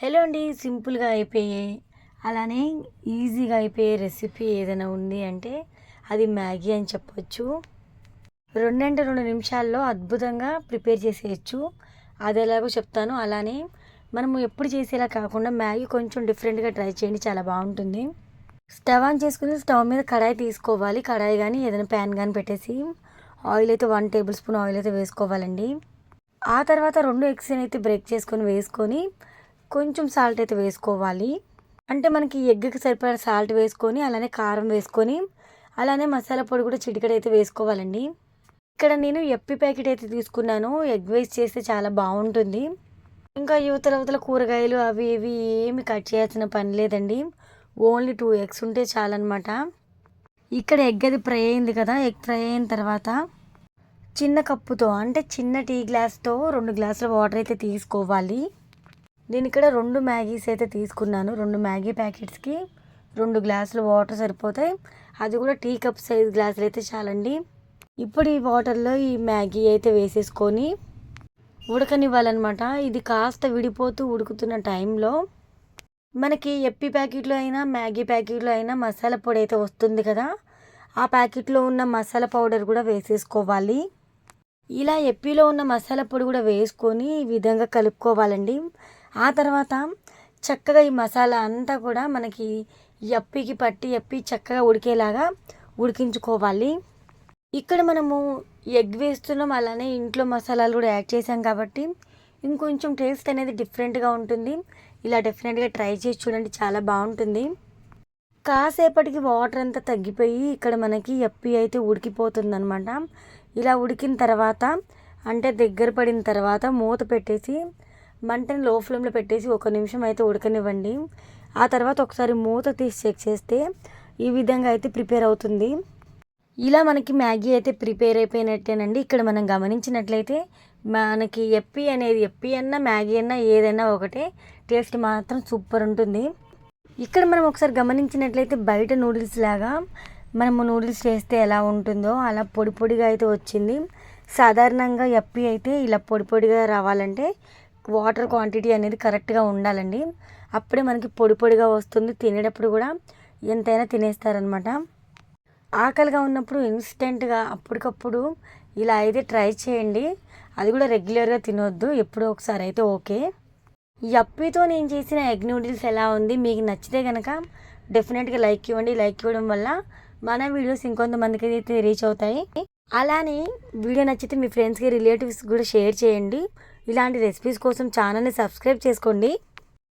Hello అండి సింపుల్గా అయిపోయే అలానే ఈజీగా అయిపోయే రెసిపీ ఏదైనా ఉంది అంటే అది మ్యాగీ అని చెప్పొచ్చు. రెండంటే రెండు నిమిషాల్లో అద్భుతంగా ప్రిపేర్ చేసేయచ్చు. అది ఎలాగో చెప్తాను. అలానే మనము ఎప్పుడు చేసేలా కాకుండా మ్యాగీ కొంచెం డిఫరెంట్గా ట్రై చేయండి చాలా బాగుంటుంది. స్టవ్ ఆన్ చేసుకుని స్టవ్ మీద కడాయి తీసుకోవాలి. కడాయి కానీ ఏదైనా ప్యాన్ కానీ పెట్టేసి ఆయిల్ అయితే వన్ టేబుల్ స్పూన్ ఆయిల్ అయితే వేసుకోవాలండి. ఆ తర్వాత రెండు ఎగ్స్ అయితే బ్రేక్ చేసుకొని వేసుకొని కొంచెం సాల్ట్ అయితే వేసుకోవాలి. అంటే మనకి ఎగ్కి సరిపడా సాల్ట్ వేసుకొని అలానే కారం వేసుకొని అలానే మసాలా పొడి కూడా చిటికడ అయితే వేసుకోవాలండి. ఇక్కడ నేను ఎప్పి ప్యాకెట్ అయితే తీసుకున్నాను ఎగ్ వేస్ట్ చేస్తే చాలా బాగుంటుంది. ఇంకా యువతల యువతల కూరగాయలు అవి ఇవి ఏమి కట్ చేయాల్సిన పని లేదండి. ఓన్లీ టూ ఎగ్స్ ఉంటే చాలన్నమాట. ఇక్కడ ఎగ్ అది ఫ్రై అయింది కదా ఎగ్ ఫ్రై అయిన తర్వాత చిన్న కప్పుతో అంటే చిన్న టీ గ్లాస్తో రెండు గ్లాసుల వాటర్ అయితే తీసుకోవాలి. నేను ఇక్కడ రెండు మ్యాగీస్ అయితే తీసుకున్నాను. రెండు మ్యాగీ ప్యాకెట్స్కి రెండు గ్లాసులు వాటర్ సరిపోతాయి. అది కూడా టీ కప్ సైజ్ గ్లాసులు అయితే చాలండి. ఇప్పుడు ఈ వాటర్లో ఈ మ్యాగీ అయితే వేసేసుకొని ఉడకనివ్వాలన్నమాట. ఇది కాస్త విడిపోతూ ఉడుకుతున్న టైంలో మనకి ఎప్పి ప్యాకెట్లో అయినా మ్యాగీ ప్యాకెట్లో అయినా మసాలా పొడి అయితే వస్తుంది కదా. ఆ ప్యాకెట్లో ఉన్న మసాలా పౌడర్ కూడా వేసేసుకోవాలి. ఇలా ఎప్పిలో ఉన్న మసాలా పొడి కూడా వేసుకొని ఈ విధంగా కలుపుకోవాలండి. ఆ తర్వాత చక్కగా ఈ మసాలా అంతా కూడా మనకి ఎప్పికి పట్టి ఎప్పి చక్కగా ఉడికేలాగా ఉడికించుకోవాలి. ఇక్కడ మనము ఎగ్ వేస్తున్నాం అలానే ఇంట్లో మసాలాలు కూడా యాడ్ చేసాం కాబట్టి ఇంకొంచెం టేస్ట్ అనేది డిఫరెంట్గా ఉంటుంది. ఇలా డెఫినెట్గా ట్రై చేసి చూడండి చాలా బాగుంటుంది. కాసేపటికి వాటర్ అంతా తగ్గిపోయి ఇక్కడ మనకి ఎప్పి అయితే ఉడికిపోతుంది అనమాట ఇలా ఉడికిన తర్వాత అంటే దగ్గర పడిన తర్వాత మూత పెట్టేసి మంటని లో ఫ్లేమ్లో పెట్టేసి ఒక నిమిషం అయితే ఉడకనివ్వండి. ఆ తర్వాత ఒకసారి మూత తీసి చెక్ చేస్తే ఈ విధంగా అయితే ప్రిపేర్ అవుతుంది. ఇలా మనకి మ్యాగీ అయితే ప్రిపేర్ అయిపోయినట్టేనండి. ఇక్కడ మనం గమనించినట్లయితే మనకి ఎప్పి అనేది ఎప్పి అన్నా మ్యాగీ అన్నా ఏదైనా ఒకటే టేస్ట్ మాత్రం సూపర్ ఉంటుంది. ఇక్కడ మనం ఒకసారి గమనించినట్లయితే బయట నూడిల్స్ లాగా మనము నూడిల్స్ చేస్తే ఎలా ఉంటుందో అలా పొడి పొడిగా అయితే వచ్చింది. సాధారణంగా ఎప్పి అయితే ఇలా పొడి పొడిగా రావాలంటే వాటర్ క్వాంటిటీ అనేది కరెక్ట్గా ఉండాలండి. అప్పుడే మనకి పొడి పొడిగా వస్తుంది. తినేటప్పుడు కూడా ఎంతైనా తినేస్తారనమాట ఆకలిగా ఉన్నప్పుడు ఇన్స్టెంట్గా అప్పటికప్పుడు ఇలా అయితే ట్రై చేయండి. అది కూడా రెగ్యులర్గా తినొద్దు. ఎప్పుడో ఒకసారి అయితే ఓకే. ఈ అప్పితో నేను చేసిన ఎగ్ నూడిల్స్ ఎలా ఉంది? మీకు నచ్చితే కనుక డెఫినెట్గా లైక్ ఇవ్వండి. లైక్ ఇవ్వడం వల్ల మన వీడియోస్ ఇంకొంతమందికి అయితే రీచ్ అవుతాయి. అలానే వీడియో నచ్చితే మీ ఫ్రెండ్స్కి రిలేటివ్స్ కూడా షేర్ చేయండి. ఇలాంటి రెసిపీస్ కోసం ఛానల్ని సబ్స్క్రైబ్ చేసుకోండి.